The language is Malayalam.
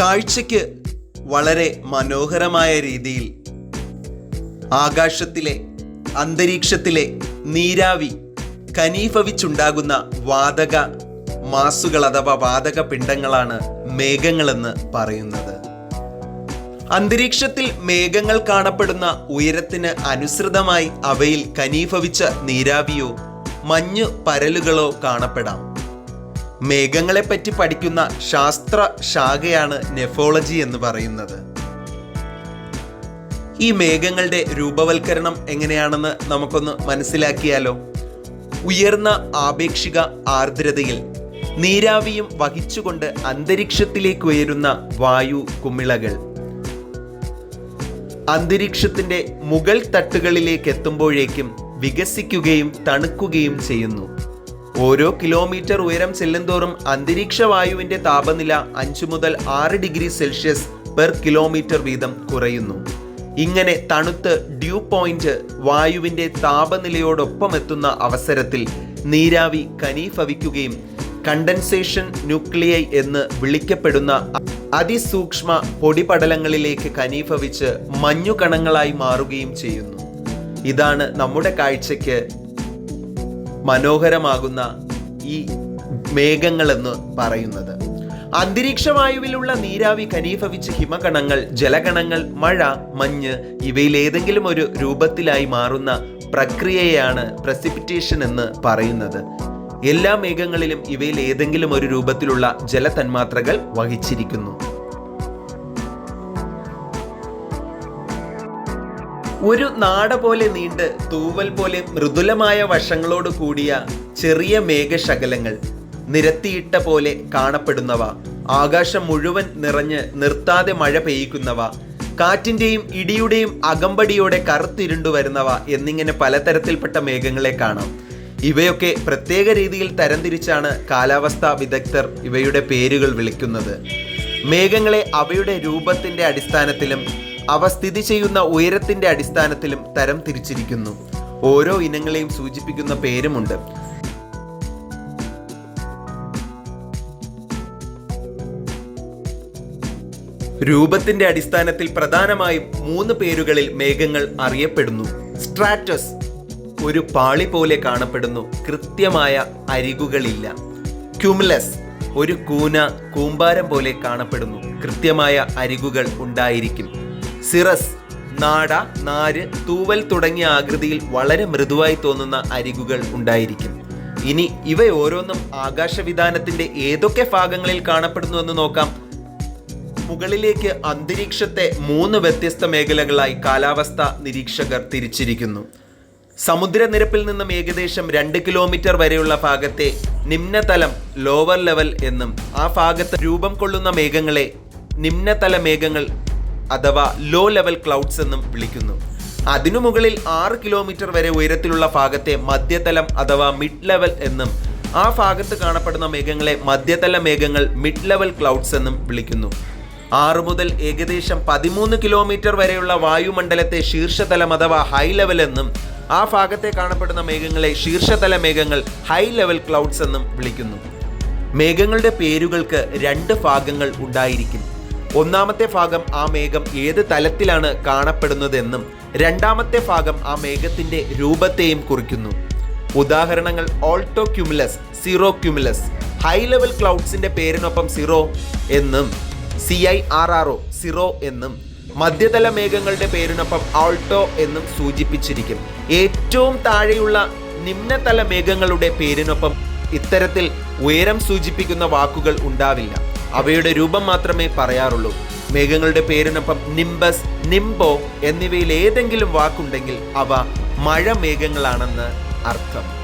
കാഴ്ചയ്ക്ക് വളരെ മനോഹരമായ രീതിയിൽ ആകാശത്തിലെ അന്തരീക്ഷത്തിലെ നീരാവി കനീഭവിച്ചുണ്ടാകുന്ന വാതക മാസുകൾ അഥവാ വാതക പിണ്ഡങ്ങളാണ് മേഘങ്ങളെന്ന് പറയുന്നത്. അന്തരീക്ഷത്തിൽ മേഘങ്ങൾ കാണപ്പെടുന്ന ഉയരത്തിന് അനുസൃതമായി അവയിൽ കനീഭവിച്ച നീരാവിയോ മഞ്ഞു പരലുകളോ കാണപ്പെടാം. മേഘങ്ങളെപ്പറ്റി പഠിക്കുന്ന ശാസ്ത്ര ശാഖയാണ് നെഫോളജി എന്ന് പറയുന്നത്. ഈ മേഘങ്ങളുടെ രൂപവൽക്കരണം എങ്ങനെയാണെന്ന് നമുക്കൊന്ന് മനസ്സിലാക്കിയാലോ? ഉയർന്ന ആപേക്ഷിക ആർദ്രതയിൽ നീരാവിയും വഹിച്ചുകൊണ്ട് അന്തരീക്ഷത്തിലേക്ക് ഉയരുന്ന വായു കുമിളകൾ. അന്തരീക്ഷത്തിന്റെ മുകൾ തട്ടുകളിലേക്ക് എത്തുമ്പോഴേക്കും വികസിക്കുകയും തണുക്കുകയും ചെയ്യുന്നു. ഓരോ കിലോമീറ്റർ ഉയരം ചെല്ലുന്തോറും അന്തരീക്ഷ വായുവിന്റെ താപനില അഞ്ചു മുതൽ ആറ് ഡിഗ്രി സെൽഷ്യസ് പെർ കിലോമീറ്റർ വീതം കുറയുന്നു. ഇങ്ങനെ തണുത്ത് ഡ്യൂ പോയിന്റ് വായുവിന്റെ താപനിലയോടൊപ്പം എത്തുന്ന അവസരത്തിൽ നീരാവി കനീഫവിക്കുകയും കണ്ടൻസേഷൻ ന്യൂക്ലിയൈ എന്ന് വിളിക്കപ്പെടുന്ന അതിസൂക്ഷ്മ പൊടിപടലങ്ങളിലേക്ക് കനീഫവിച്ച് മഞ്ഞുകണങ്ങളായി മാറുകയും ചെയ്യുന്നു. ഇതാണ് നമ്മുടെ കാഴ്ചയ്ക്ക് മനോഹരമാകുന്ന ഈ മേഘങ്ങളെന്ന് പറയുന്നത്. അന്തരീക്ഷ വായുവിലുള്ള നീരാവി ഖനീഭവിച്ച് ഹിമകണങ്ങൾ ജലകണങ്ങൾ മഴ മഞ്ഞ് ഇവയിൽ ഏതെങ്കിലും ഒരു രൂപത്തിലായി മാറുന്ന പ്രക്രിയയാണ് പ്രസിപിറ്റേഷൻ എന്ന് പറയുന്നത്. എല്ലാ മേഘങ്ങളിലും ഇവയിൽ ഏതെങ്കിലും ഒരു രൂപത്തിലുള്ള ജലതന്മാത്രകൾ വഹിച്ചിരിക്കുന്നു. ഒരു നാട പോലെ നീണ്ട് തൂവൽ പോലെ മൃദുലമായ വശങ്ങളോട് കൂടിയ ചെറിയ മേഘശകലങ്ങൾ നിരത്തിയിട്ട പോലെ കാണപ്പെടുന്നവ ആകാശം മുഴുവൻ നിറഞ്ഞ് നിർത്താതെ മഴ പെയ്യിക്കുന്നവ കാറ്റിന്റെയും ഇടിയുടെയും അകമ്പടിയോടെ കറുത്തിരുണ്ടു വരുന്നവ എന്നിങ്ങനെ പലതരത്തിൽപ്പെട്ട മേഘങ്ങളെ കാണാം. ഇവയൊക്കെ പ്രത്യേക രീതിയിൽ തരംതിരിച്ചാണ് കാലാവസ്ഥാ വിദഗ്ധർ ഇവയുടെ പേരുകൾ വിളിക്കുന്നത്. മേഘങ്ങളെ അവയുടെ രൂപത്തിന്റെ അടിസ്ഥാനത്തിലും അവ സ്ഥിതി ചെയ്യുന്ന ഉയരത്തിന്റെ അടിസ്ഥാനത്തിലും തരം തിരിച്ചിരിക്കുന്നു. ഓരോ ഇനങ്ങളെയും സൂചിപ്പിക്കുന്ന പേരുമുണ്ട്. രൂപത്തിന്റെ അടിസ്ഥാനത്തിൽ പ്രധാനമായും മൂന്ന് പേരുകളിൽ മേഘങ്ങൾ അറിയപ്പെടുന്നു. സ്ട്രാറ്റസ് ഒരു പാളി പോലെ കാണപ്പെടുന്നു. കൃത്യമായ അരികുകളില്ല. ക്യുമുലസ് ഒരു കൂന കൂമ്പാരം പോലെ കാണപ്പെടുന്നു. കൃത്യമായ അരികുകൾ ഉണ്ടായിരിക്കും. സിറസ് നാട നാര് തൂവൽ തുടങ്ങിയ ആകൃതിയിൽ വളരെ മൃദുവായി തോന്നുന്ന അരികുകൾ ഉണ്ടായിരിക്കും. ഇനി ഇവ ഓരോന്നും ആകാശവിധാനത്തിന്റെ ഏതൊക്കെ ഭാഗങ്ങളിൽ കാണപ്പെടുന്നു എന്ന് നോക്കാം. മുകളിലേക്ക് അന്തരീക്ഷത്തെ മൂന്ന് വ്യത്യസ്ത മേഖലകളായി കാലാവസ്ഥ നിരീക്ഷകർ തിരിച്ചിരിക്കുന്നു. സമുദ്രനിരപ്പിൽ നിന്നും ഏകദേശം രണ്ട് കിലോമീറ്റർ വരെയുള്ള ഭാഗത്തെ നിമ്നതലം ലോവർ ലെവൽ എന്നും ആ ഭാഗത്ത് രൂപം കൊള്ളുന്ന മേഘങ്ങളെ നിമ്നതല മേഘങ്ങൾ അഥവാ ലോ ലെവൽ ക്ലൗഡ്സ് എന്നും വിളിക്കുന്നു. അതിനു മുകളിൽ ആറ് കിലോമീറ്റർ വരെ ഉയരത്തിലുള്ള ഭാഗത്തെ മധ്യതലം അഥവാ മിഡ് ലെവൽ എന്നും ആ ഭാഗത്ത് കാണപ്പെടുന്ന മേഘങ്ങളെ മധ്യതല മേഘങ്ങൾ മിഡ് ലെവൽ ക്ലൗഡ്സ് എന്നും വിളിക്കുന്നു. ആറ് മുതൽ ഏകദേശം പതിമൂന്ന് കിലോമീറ്റർ വരെയുള്ള വായുമണ്ഡലത്തെ ശീർഷതലം അഥവാ ഹൈ ലെവൽ എന്നും ആ ഭാഗത്തെ കാണപ്പെടുന്ന മേഘങ്ങളെ ശീർഷതല മേഘങ്ങൾ ഹൈ ലെവൽ ക്ലൗഡ്സ് എന്നും വിളിക്കുന്നു. മേഘങ്ങളുടെ പേരുകൾക്ക് രണ്ട് ഭാഗങ്ങൾ ഉണ്ടായിരിക്കും. ഒന്നാമത്തെ ഭാഗം ആ മേഘം ഏത് തലത്തിലാണ് കാണപ്പെടുന്നതെന്നും രണ്ടാമത്തെ ഭാഗം ആ മേഘത്തിന്റെ രൂപത്തെയും കുറിക്കുന്നു. ഉദാഹരണങ്ങൾ alto cumulus cirro cumulus high level ക്ലൗഡ്സിന്റെ പേരിനൊപ്പം സീറോ എന്നും C I R R O cirro എന്നും മധ്യതല മേഘങ്ങളുടെ പേരിനൊപ്പം ആൾട്ടോ എന്നും സൂചിപ്പിച്ചിരിക്കും. ഏറ്റവും താഴെയുള്ള നിമ്നതല മേഘങ്ങളുടെ പേരിനൊപ്പം ഇത്തരത്തിൽ ഉയരം സൂചിപ്പിക്കുന്ന വാക്കുകൾ ഉണ്ടാവില്ല. അവയുടെ രൂപം മാത്രമേ പറയാറുള്ളൂ. മേഘങ്ങളുടെ പേരിനൊപ്പം നിംബസ് നിംബോ എന്നിവയിൽ ഏതെങ്കിലും വാക്കുണ്ടെങ്കിൽ അവ മഴ മേഘങ്ങളാണെന്ന് അർത്ഥം.